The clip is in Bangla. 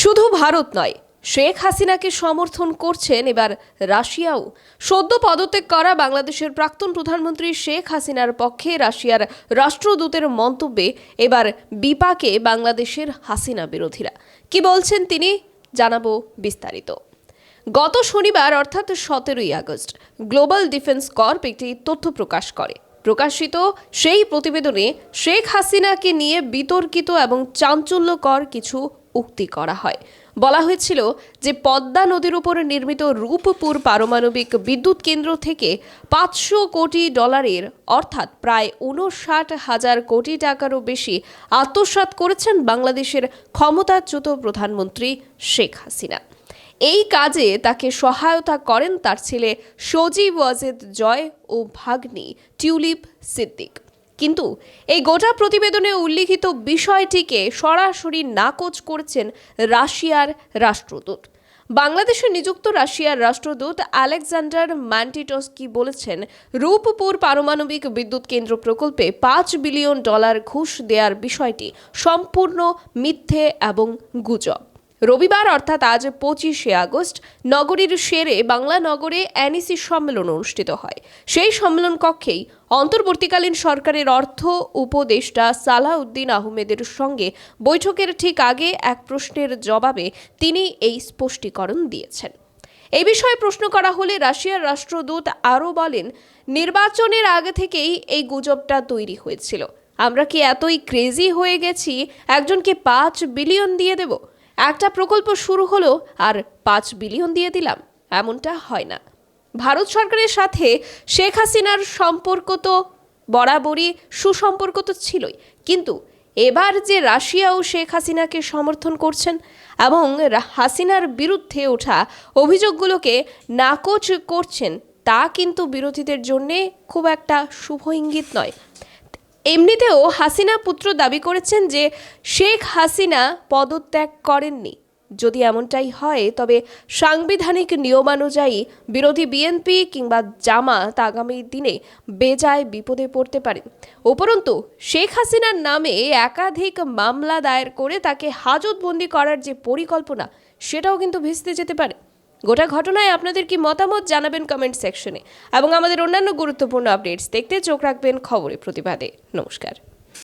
শুধু ভারত নয়, শেখ হাসিনাকে সমর্থন করছেন এবার রাশিয়াও। সদ্য পদত্যাগ করা বাংলাদেশের প্রাক্তন প্রধানমন্ত্রী শেখ হাসিনার পক্ষে রাশিয়ার রাষ্ট্রদূতের মন্তব্যে এবার বিপাকে বাংলাদেশের হাসিনা বিরোধীরা। কি বলছেন তিনি? জানাব বিস্তারিত। গত শনিবার, অর্থাৎ সতেরোই আগস্ট, গ্লোবাল ডিফেন্স কর্প একটি তথ্য প্রকাশ করে। প্রকাশিত সেই প্রতিবেদনে শেখ হাসিনাকে নিয়ে বিতর্কিত এবং চাঞ্চল্যকর কিছু উক্তি করা হয়। বলা হয়েছিল যে পদ্মা নদীর উপর নির্মিত রূপপুর পারমাণবিক বিদ্যুৎ কেন্দ্র থেকে পাঁচশো কোটি ডলারের, অর্থাৎ প্রায় উনষাট হাজার কোটি টাকারও বেশি আত্মসাৎ করেছেন বাংলাদেশের ক্ষমতাচ্যুত প্রধানমন্ত্রী শেখ হাসিনা। এই কাজে তাকে সহায়তা করেন তার ছেলে সজীব ওয়াজেদ জয় ও ভাগ্নি টিউলিপ সিদ্দিক। কিন্তু এই গোটা প্রতিবেদনে উল্লিখিত বিষয়টিকে সরাসরি নাকচ করেছেন রাশিয়ার রাষ্ট্রদূত। বাংলাদেশে নিযুক্ত রাশিয়ার রাষ্ট্রদূত আলেকজান্ডার ম্যান্টিটসকি বলেছেন, রূপপুর পারমাণবিক বিদ্যুৎ কেন্দ্র প্রকল্পে পাঁচ বিলিয়ন ডলার ঘুষ দেওয়ার বিষয়টি সম্পূর্ণ মিথ্যে এবং গুজব। রবিবার অর্থাৎ আজ পঁচিশে আগস্ট নগরীর শেরে বাংলা নগরে এনইসি সম্মেলন অনুষ্ঠিত হয়। সেই সম্মেলন কক্ষেই অন্তর্বর্তীকালীন সরকারের অর্থ উপদেষ্টা সালাউদ্দিন আহমেদের সঙ্গে বৈঠকের ঠিক আগে এক প্রশ্নের জবাবে তিনি এই স্পষ্টীকরণ দিয়েছেন। এ বিষয়ে প্রশ্ন করা হলে রাশিয়ার রাষ্ট্রদূত আরও বলেন, নির্বাচনের আগে থেকেই এই গুজবটা তৈরি হয়েছিল। আমরা কি এতই ক্রেজি হয়ে গেছি? একজনকে পাঁচ বিলিয়ন দিয়ে দেব? একটা প্রকল্প শুরু হলো আর পাঁচ বিলিয়ন দিয়ে দিলাম। এমনটা হয় না। ভারত সরকারের সাথে শেখ হাসিনার সম্পর্ক তো বরাবরই সুসম্পর্ক তো ছিলই। কিন্তু এবার যে রাশিয়াও শেখ হাসিনাকে সমর্থন করছেন এবং হাসিনার বিরুদ্ধে ওঠা অভিযোগগুলোকে নাকচ করছেন, তা কিন্তু বিরোধীদের জন্যে খুব একটা শুভ ইঙ্গিত নয়। এমনিতেও হাসিনা পুত্র দাবি করেছেন যে শেখ হাসিনা পদত্যাগ করেননি। যদি এমনটাই হয়, তবে সাংবিধানিক নিয়মানুযায়ী বিরোধী বিএনপি কিংবা জামাত আগামী দিনে বেজায় বিপদে পড়তে পারে। উপরন্তু, শেখ হাসিনার নামে একাধিক মামলা দায়ের করে তাকে হাজতবন্দি করার যে পরিকল্পনা, সেটাও কিন্তু ভেস্তে যেতে পারে। গোটা ঘটনায় আপনাদের কি মতামত জানাবেন কমেন্ট সেকশনে এবং আমাদের অন্যান্য গুরুত্বপূর্ণ আপডেটস দেখতে চোখ রাখবেন খবরে প্রতিবাদে। নমস্কার।